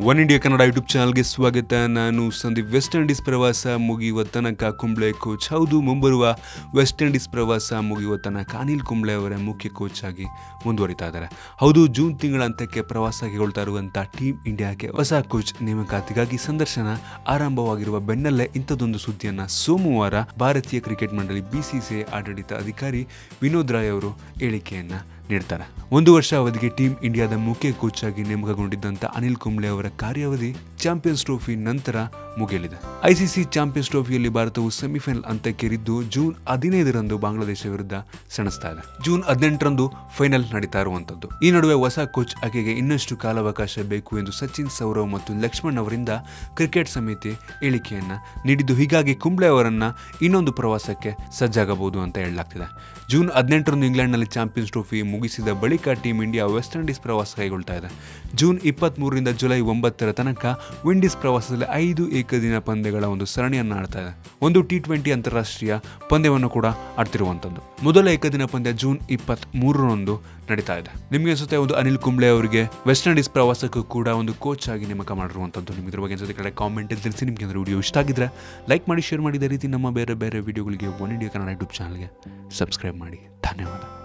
One India Kannada YouTube ಚಾನಲ್ಗೆ ಸ್ವಾಗತ. ನಾನು ಸಂದೀಪ್. ವೆಸ್ಟ್ ಇಂಡೀಸ್ ಪ್ರವಾಸ ಮುಗಿಯುವ ತನಕ ಕುಂಬ್ಳೆ ಕೋಚ್ ಹೌದು, ಮುಂಬರುವ ವೆಸ್ಟ್ ಇಂಡೀಸ್ ಪ್ರವಾಸ ಮುಗಿಯುವ ತನಕ ಅನಿಲ್ ಕುಂಬ್ಳೆ ಅವರ ಮುಖ್ಯ ಕೋಚ್ ಆಗಿ ಮುಂದುವರಿತಾ ಇದ್ದಾರೆ. ಹೌದು, ಜೂನ್ ತಿಂಗಳ ಅಂತ್ಯಕ್ಕೆ ಪ್ರವಾಸಗೊಳ್ತಾ ಇರುವಂಥ ಟೀಮ್ ಇಂಡಿಯಾಕ್ಕೆ ಹೊಸ ಕೋಚ್ ನೇಮಕಾತಿಗಾಗಿ ಸಂದರ್ಶನ ಆರಂಭವಾಗಿರುವ ಬೆನ್ನಲ್ಲೇ ಇಂಥದ್ದೊಂದು ಸುದ್ದಿಯನ್ನು ಸೋಮವಾರ ಭಾರತೀಯ ಕ್ರಿಕೆಟ್ ಮಂಡಳಿ ಬಿಸಿಸಿಐ ಆಡಳಿತ ಅಧಿಕಾರಿ ವಿನೋದ್ ರಾಯ್ ಅವರು ಹೇಳಿಕೆಯನ್ನ ನೀಡ್ತಾರೆ. ಒಂದು ವರ್ಷ ಅವಧಿಗೆ ಟೀಮ್ ಇಂಡಿಯಾದ ಮುಖ್ಯ ಕೋಚ್ ಆಗಿ ನೇಮಕಗೊಂಡಿದ್ದಂಥ ಅನಿಲ್ ಕುಂಬ್ಳೆ ಅವರ ಕಾರ್ಯಾವಧಿ ಚಾಂಪಿಯನ್ಸ್ ಟ್ರೋಫಿ ನಂತರ ಮುಗಿಯಲಿದೆ. ಐಸಿಸಿ ಚಾಂಪಿಯನ್ಸ್ ಟ್ರೋಫಿಯಲ್ಲಿ ಭಾರತವು ಸೆಮಿಫೈನಲ್ ಹಂತಕ್ಕೇರಿದ್ದು ಜೂನ್ ಹದಿನೈದರಂದು ಬಾಂಗ್ಲಾದೇಶ ವಿರುದ್ಧ ಸೆಣಸ್ತಾ ಇದೆ. ಜೂನ್ ಹದಿನೆಂಟರಂದು ಫೈನಲ್ ನಡೀತಾ ಇರುವಂತದ್ದು ಈ ನಡುವೆ ಹೊಸ ಕೋಚ್ ಆಕೆಗೆ ಇನ್ನಷ್ಟು ಕಾಲಾವಕಾಶ ಬೇಕು ಎಂದು ಸಚಿನ್ ಸೌರವ್ ಮತ್ತು ಲಕ್ಷ್ಮಣ್ ಅವರಿಂದ ಕ್ರಿಕೆಟ್ ಸಮಿತಿ ಹೇಳಿಕೆಯನ್ನ ನೀಡಿದ್ದು ಹೀಗಾಗಿ ಕುಂಬ್ಳೆ ಅವರನ್ನ ಇನ್ನೊಂದು ಪ್ರವಾಸಕ್ಕೆ ಸಜ್ಜಾಗಬಹುದು ಅಂತ ಹೇಳಲಾಗ್ತಿದೆ. ಜೂನ್ ಹದಿನೆಂಟರಂದು ಇಂಗ್ಲೆಂಡ್ನಲ್ಲಿ ಚಾಂಪಿಯನ್ಸ್ ಟ್ರೋಫಿ ಮುಗಿಸಿದ ಬಳಿಕ ಟೀಂ ಇಂಡಿಯಾ ವೆಸ್ಟ್ ಇಂಡೀಸ್ ಪ್ರವಾಸ ಕೈಗೊಳ್ತಾ ಇದೆ. ಜೂನ್ ಇಪ್ಪತ್ತ್ ಜುಲೈ ಒಂಬತ್ತರ ತನಕ ವಿಂಡೀಸ್ ಪ್ರವಾಸದಲ್ಲಿ ಐದು ಏಕದಿನ ಪಂದ್ಯಗಳ ಒಂದು ಸರಣಿಯನ್ನು ಆಡ್ತಾ ಇದೆ. ಒಂದು ಟಿ ಟ್ವೆಂಟಿ ಅಂತಾರಾಷ್ಟ್ರೀಯ ಪಂದ್ಯವನ್ನು ಕೂಡ ಆಡ್ತಿರುವಂಥದ್ದು ಮೊದಲ ಏಕದಿನ ಪಂದ್ಯ ಜೂನ್ ಇಪ್ಪತ್ತ್ ಮೂರರಂದು ನಡೀತಾ ಇದೆ. ನಿಮಗೆ ಅನ್ಸುತ್ತೆ ಒಂದು ಅನಿಲ್ ಕುಂಬ್ಳೆ ಅವರಿಗೆ ವೆಸ್ಟ್ ಇಂಡೀಸ್ ಪ್ರವಾಸಕ್ಕೂ ಕೂಡ ಒಂದು ಕೋಚ್ ಆಗಿ ನೇಮಕ ಮಾಡಿರುವಂಥದ್ದು ನಿಮ್ಮ ಇದ್ರ ಬಗ್ಗೆ ಅನ್ಸುತ್ತೆ ಕಡೆ ಕಾಮೆಂಟ್ ತಿಳಿಸಿ. ನಿಮಗೆ ಅಂದ್ರೆ ವಿಡಿಯೋ ಇಷ್ಟ ಆಗಿದ್ರೆ ಲೈಕ್ ಮಾಡಿ ಶೇರ್ ಮಾಡಿದ ರೀತಿ ನಮ್ಮ ಬೇರೆ ಬೇರೆ ವಿಡಿಯೋಗಳಿಗೆ ಒನ್ ಇಂಡಿಯಾ ಕನ್ನಡ ಯೂಟ್ಯೂಬ್ ಚಾನಲ್ಗೆ ಸಬ್ಸ್ಕ್ರೈಬ್ ಮಾಡಿ. ಧನ್ಯವಾದ.